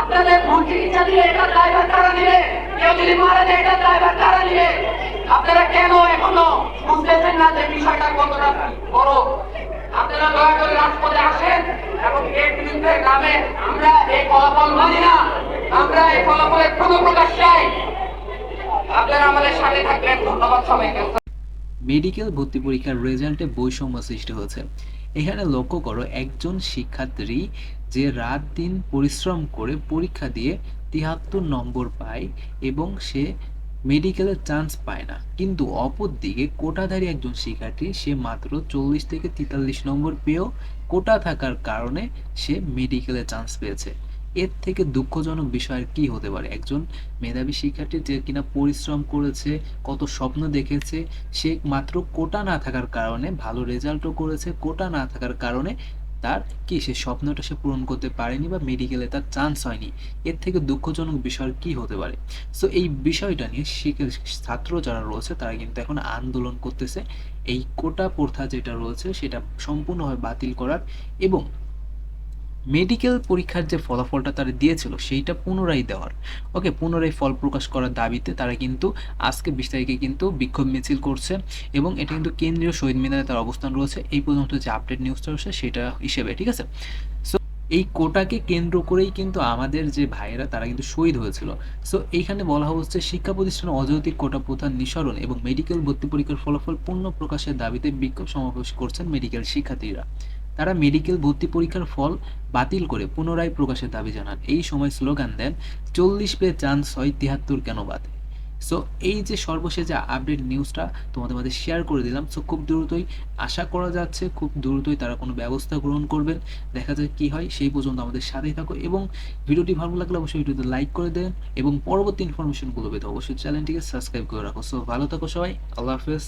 আপনাদের ভুল চিকিৎসা দিলে এটা ড্রাইভার কারা নিবে? কেউ যদি মারা যায় এটা ড্রাইভার কারা নিবে? আপনারা কেন এখনও বুঝতেছেন না যে বিষয়টা কতটা বড়? মেডিকেল ভর্তি পরীক্ষার রেজাল্টে বৈষম্য সৃষ্টি হয়েছে। এখানে লক্ষ্য করো, একজন শিক্ষার্থী যে রাত দিন পরিশ্রম করে পরীক্ষা দিয়ে তিয়াত্তর নম্বর পায় এবং সে মেডিকেলে চান্স পায় না। কিন্তু অপরদিকে কোটাধারী একজন শিক্ষার্থী, সে মাত্র চল্লিশ থেকে তেতাল্লিশ নম্বর পেয়েও কোটা থাকার কারণে সে মেডিকেলে চান্স পেয়েছে। এর থেকে দুঃখজনক বিষয় আর কি হতে পারে? একজন মেধাবী শিক্ষার্থী যে কিনা পরিশ্রম করেছে, কত স্বপ্ন দেখেছে, সে মাত্র কোটা না থাকার কারণে, ভালো রেজাল্টও করেছে, কোটা না থাকার কারণে তার কি সে স্বপ্নটা সে পূরণ করতে পারেনি বা মেডিকেলে তার চান্স হয়নি? এর থেকে দুঃখজনক বিষয় কি হতে পারে? সো এই বিষয়টা নিয়ে ছাত্র যারা রয়েছে, তারা কিন্তু এখন আন্দোলন করতেছে। এই কোটা প্রথা যেটা রয়েছে, সেটা সম্পূর্ণভাবে বাতিল করার এবং মেডিকেল পরীক্ষার যে ফলাফলটা তারা দিয়েছিল, সেইটা পুনরায় দেওয়ার। ওকে পুনরায় ফল প্রকাশ করার দাবিতে তারা কিন্তু আজকে বিশ তারিখে কিন্তু বিক্ষোভ মিছিল করছে এবং এটা কিন্তু কেন্দ্রীয় শহীদ মিনারে তার অবস্থান রয়েছে। এই পর্যন্ত যে আপডেট নিউজটা রয়েছে সেটা হিসেবে, ঠিক আছে? সো এই কোটাকে কেন্দ্র করেই কিন্তু আমাদের যে ভাইয়েরা, তারা কিন্তু শহীদ হয়েছিল। সো এইখানে বলা হচ্ছে শিক্ষা প্রতিষ্ঠানে অযৌতিক কোটা প্রথার নিঃসরণ এবং মেডিকেল ভর্তি পরীক্ষার ফলাফল পূর্ণ প্রকাশের দাবিতে বিক্ষোভ সমাবেশ করছেন মেডিকেল শিক্ষার্থীরা। তারা মেডিকেল ভর্তি পরীক্ষার ফল বাতিল করে পুনরায় প্রকাশের দাবি জানান। এই সময় স্লোগান দেন, চল্লিশ পে চান্স হয় তিয়াত্তর কেন বাদে? সো এই যে সর্বশেষ যে আপডেট নিউজটা তোমাদের মধ্যে শেয়ার করে দিলাম সো খুব দ্রুতই আশা করা যাচ্ছে, খুব দ্রুতই তারা কোনো ব্যবস্থা গ্রহণ করবেন। দেখা যায় কি হয়, সেই পর্যন্ত আমাদের সাথেই থাকো এবং ভিডিওটি ভালো লাগলে অবশ্যই ভিডিওতে লাইক করে দেন এবং পরবর্তী ইনফরমেশনগুলো পেতে অবশ্যই চ্যানেলটিকে সাবস্ক্রাইব করে রাখো। সো ভালো থাকো সবাই, আল্লাহ হাফেজ।